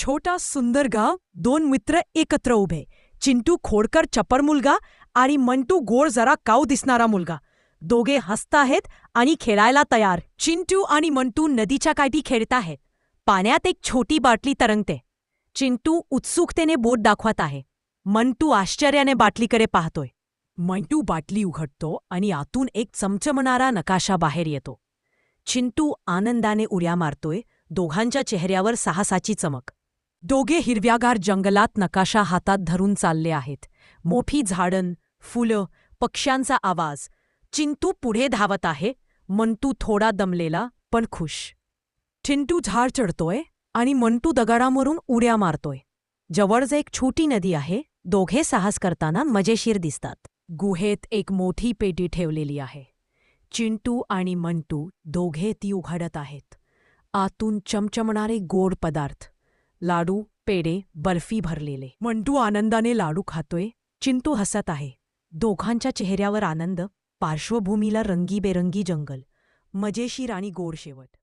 छोटा सुंदर गाव दोन मित्र एकत्र उभे. चिंटू खोडकर चपर मुलगा आणि मंटू गोड जरा काऊ दिसणारा मुलगा. दोघे हसताहेत आणि खेळायला तयार. चिंटू आणि मंटू नदीच्या काठी खेळताहेत पाण्यात एक छोटी बाटली तरंगते. चिंटू उत्सुकतेने बोट दाखवत आहे. मंटू आश्चर्याने बाटलीकडे पाहतोय. मंटू बाटली उघडतो आणि आतून एक चमचमणारा नकाशा बाहेर येतो. चिंटू आनंदाने उड्या मारतोय. दोघांच्या चेहऱ्यावर साहसाची चमक. दोघे हिरव्यागार जंगलात नकाशा हातात धरून चालले आहेत. मोठी झाडं फुलं पक्ष्यांचा आवाज. चिंटू पुढे धावत आहे. मंटू थोडा दमलेला पण खुश. चिंटू झाड चढतोय आणि मंटू दगडामरून उड्या मारतोय. जवळच एक छोटी नदी आहे. दोघे साहस करताना मजेशीर दिसतात. गुहेत एक मोठी पेटी ठेवलेली आहे. चिंटू आणि मंटू दोघे ती उघडत आहेत. आतून चमचमणारे गोड पदार्थ. लाडू पेडे बर्फी भरलेले. मंटू आनंदाने लाडू खातोय चिंटू हसत आहे. दोघांच्या चेहऱ्यावर आनंद पार्श्वभूमीला रंगीबेरंगी जंगल. मजेशीर आणि गोड शेवट.